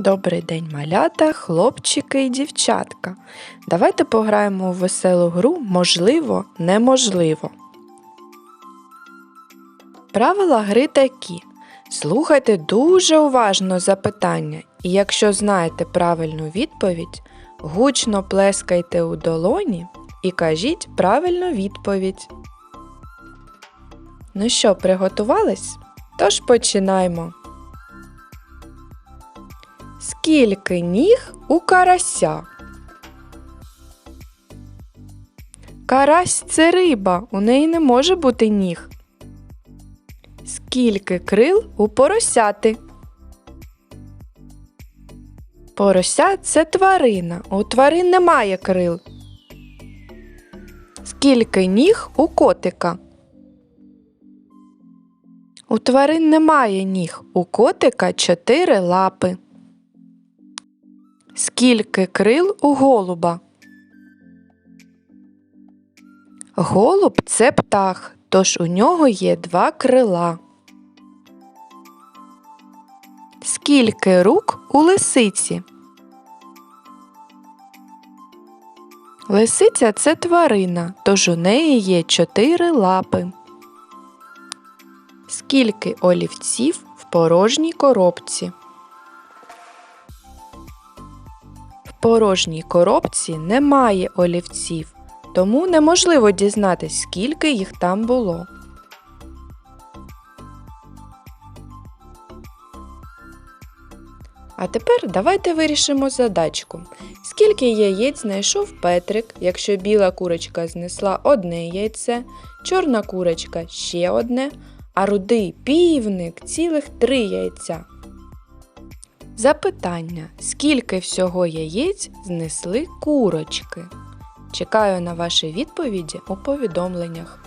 Добрий день, малята, хлопчики і дівчатка. Давайте пограємо у веселу гру можливо, неможливо. Правила гри такі. Слухайте дуже уважно запитання, і якщо знаєте правильну відповідь, гучно плескайте у долоні і кажіть правильну відповідь. Ну що, приготувались? Тож починаємо. Скільки ніг у карася? Карась це риба, у неї не може бути ніг. Скільки крил у поросяти? Порося це тварина. У тварин немає крил. Скільки ніг у котика? У тварин немає ніг. У котика чотири лапи. Скільки крил у голуба? Голуб це птах, тож у нього є два крила. Скільки рук у лисиці? Лисиця це тварина, тож у неї є чотири лапи. Скільки олівців в порожній коробці? Порожній коробці немає олівців, тому неможливо дізнатись, скільки їх там було. А тепер давайте вирішимо задачку. Скільки яєць знайшов Петрик, якщо біла курочка знесла одне яйце, чорна курочка ще одне, а рудий півник цілих три яйця. Запитання: скільки всього яєць знесли курочки? Чекаю на ваші відповіді у повідомленнях.